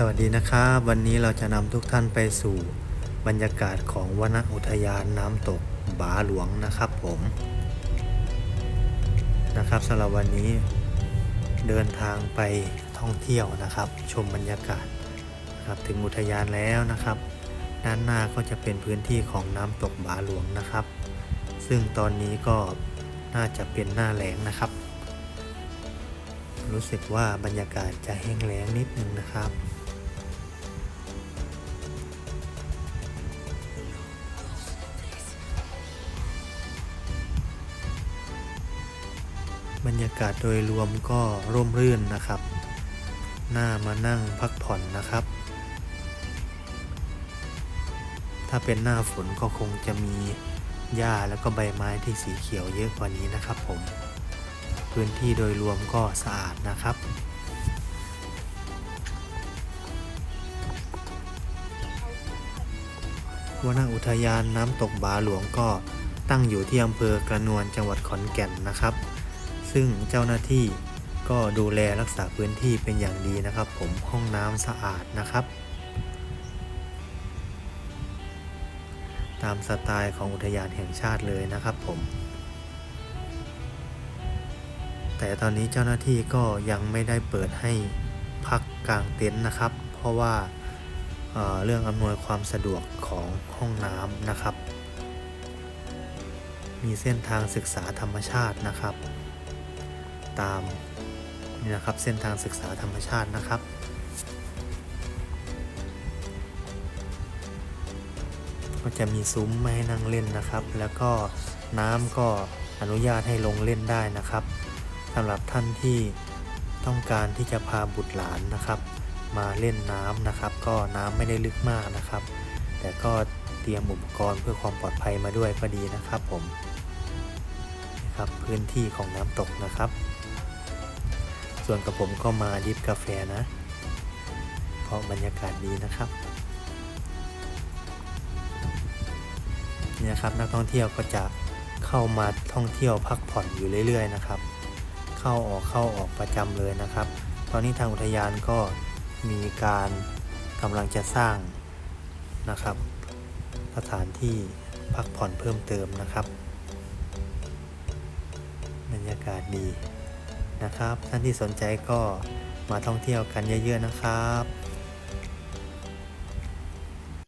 สวัสดีนะครับ วันนี้เราจะนำทุกท่านไปสู่บรรยากาศของวนอุทยานน้ำตกบาหลวงนะครับผมนะครับสำหรับวันนี้เดินทางไปท่องเที่ยวนะครับ ชมบรรยากาศนะครับถึงอุทยานแล้วนะครับ ด้านหน้าก็จะเป็นพื้นที่ของน้ำตกบาหลวงนะครับ ซึ่งตอนนี้ก็น่าจะเป็นหน้าแล้งนะครับ รู้สึกว่าบรรยากาศจะแห้งแล้งนิดนึงนะครับ บรรยากาศโดยรวมก็ร่มรื่นนะครับ น่ามานั่งพักผ่อนนะครับ ถ้าเป็นหน้าฝนก็คงจะมีหญ้าแล้วก็ใบไม้ที่สีเขียวเยอะกว่านี้นะครับผม พื้นที่โดยรวมก็สะอาดนะครับวนอุทยานน้ำตกบาหลวงก็ตั้งอยู่ที่อำเภอกระนวนจังหวัดขอนแก่นนะครับ ซึ่งเจ้าหน้าที่ก็ดูแลรักษาพื้นที่เป็นอย่างดีนะครับ ผมห้องน้ำสะอาดนะครับ ตามสไตล์ของอุทยานแห่งชาติเลยนะครับผม แต่ตอนนี้เจ้าหน้าที่ก็ยังไม่ได้เปิดให้พักกลางเต็นท์นะครับ เพราะว่าเเรื่องอำนวยความสะดวกของห้องน้ำนะครับ มีเส้นทางศึกษาธรรมชาตินะครับ ตามนี่นะครับเส้นทางศึกษาธรรมชาตินะครับ ก็จะมีซุ้มไม่ให้นั่งเล่นนะครับ แล้วก็น้ำก็อนุญาตให้ลงเล่นได้นะครับสำหรับท่านที่ต้องการที่จะพาบุตรหลานนะครับ มาเล่นน้ำนะครับ ก็น้ำไม่ได้ลึกมากนะครับ แต่ก็เตรียมอุปกรณ์เพื่อความปลอดภัยมาด้วยก็ดีนะครับผมนะครับพื้นที่ของน้ำตกนะครับ ส่วนกับผมก็มาดิฟกาแฟนะ เพราะบรรยากาศดีนะครับนี่นะครับนักท่องเที่ยวก็จะเข้ามาท่องเที่ยวพักผ่อนอยู่เรื่อยๆนะครับ เข้าออกเข้าออกประจำเลยนะครับ ตอนนี้ทางอุทยานก็มีการกำลังจะสร้างนะครับ สถานที่พักผ่อนเพิ่มเติมนะครับ บรรยากาศดี นะครับ ท่านที่สนใจก็มาท่องเที่ยวกันเยอะ ๆนะครับ